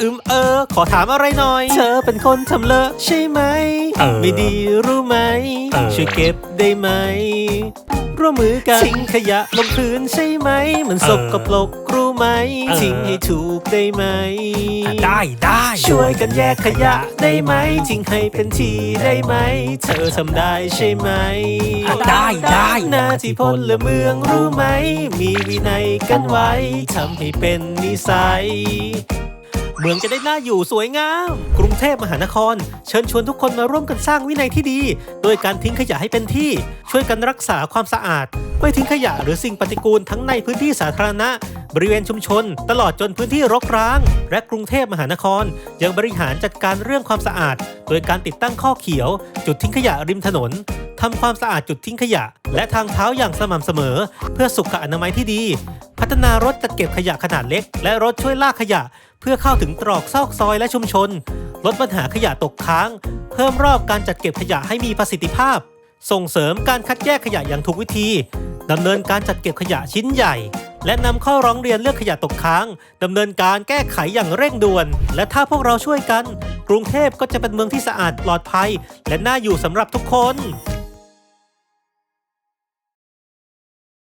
อืมเออ ขอถามอะไรหน่อย เธอเป็นคนทำเลอะใช่ไหม เออไม่ดีรู้ไหม เออ ช่วยเก็บได้ไหม ร่วมมือกันทิ้งขยะลงพื้นใช่ไหม มันสกปรกรู้ไหมเออทิ้งให้ถูกได้ไหม อะได้ได้ช่วยกันแยกขยะได้ไหม ทิ้งให้เป็นทีได้ไหม เธอทำได้ใช่ไหม อะได้ได้หน้าที่พลเมืองรู้ไหม มีวินัยกันไว้ทำให้เป็นนิสัย เมืองจะได้น่าอยู่สวยงาม กรุงเทพมหานคร เชิญชวนทุกคนมาร่วมกันสร้างวินัยที่ดี โดยการทิ้งขยะให้เป็นที่ ช่วยกันรักษาความสะอาด ไม่ทิ้งขยะหรือสิ่งปฏิกูลทั้งในพื้นที่สาธารณะ บริเวณชุมชน ตลอดจนพื้นที่รกร้าง และกรุงเทพมหานคร ยังบริหารจัดการเรื่องความสะอาด โดยการติดตั้งข้อเขียว จุดทิ้งขยะริมถนนทำความสะอาดจุดทิ้งขยะ และทางเท้าอย่างสม่ำเสมอ เพื่อสุขอนามัยที่ดี พัฒนารถจัดเก็บขยะขนาดเล็ก และรถช่วยลากขยะ พื่อเข้าถึงตรอกซอกซอยและชุมชน ลดปัญหาขยะตกค้าง เพิ่มรอบการจัดเก็บขยะให้มีประสิทธิภาพ ส่งเสริมการคัดแยกขยะอย่างถูกวิธีดำเนินการจัดเก็บขยะชิ้นใหญ่ และนำข้อร้องเรียนเรื่องขยะตกค้างดำเนินการแก้ไขอย่างเร่งด่วน และถ้าพวกเราช่วยกัน กรุงเทพก็จะเป็นเมืองที่สะอาดปลอดภัย และน่าอยู่สำหรับทุกคน